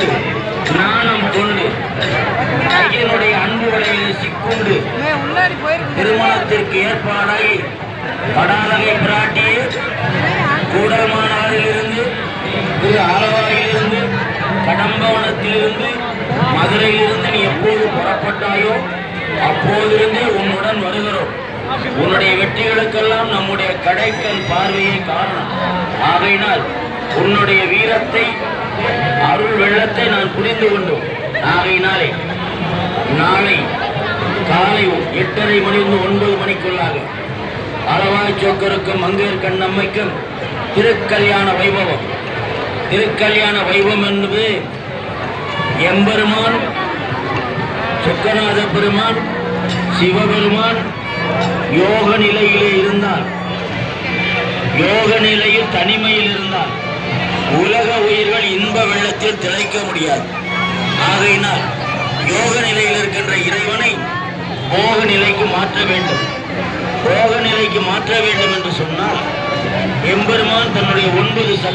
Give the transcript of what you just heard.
கொண்டு நாணம் கொண்டு ஐயனுடைய அன்பு வலையில் சிக்குண்டு திருமணத்திற்கு ஏற்பாடாகி கடாலகை பிராட்டியே கூடல்மானாரிலிருந்து திரு ஆலவாயிலிருந்து கடம்பவனத்திலிருந்து மதுரையிலிருந்து நீ எப்போது புறப்பட்டாயோ அப்போதிருந்தே உன்னுடன் வருகிறோம். உன்னுடைய வெற்றிகளுக்கெல்லாம் நம்முடைய கடைக்கல் பார்வையே காரணம். ஆகையினால் உன்னுடைய வீரத்தை அருள் வெள்ளத்தை நான் புரிந்து கொண்டோம். ஆகையினாலே நாளை காலை எட்டரை மணிந்து ஒன்பது மணிக்குள்ளாக அளவாய் சோக்கருக்கும் மங்கையர் கண்ணம்மைக்கும் திருக்கல்யாண வைபவம். திருக்கல்யாண வைபவம் என்பது எம்பெருமான் சொக்கநாத பெருமான் சிவபெருமான் யோக நிலையிலே இருந்தால் யோக நிலையில் தனிமையில் இருந்தார். உலக வெள்ளத்தில் திளைக்க முடியாது. ஆகையினால் யோக நிலையில் இருக்கின்ற இறைவனை போக நிலைக்கு மாற்ற வேண்டும். போக நிலைக்கு மாற்ற வேண்டும் என்று சொன்னால் எம்பெருமான் தன்னுடைய ஒன்பது சக்தி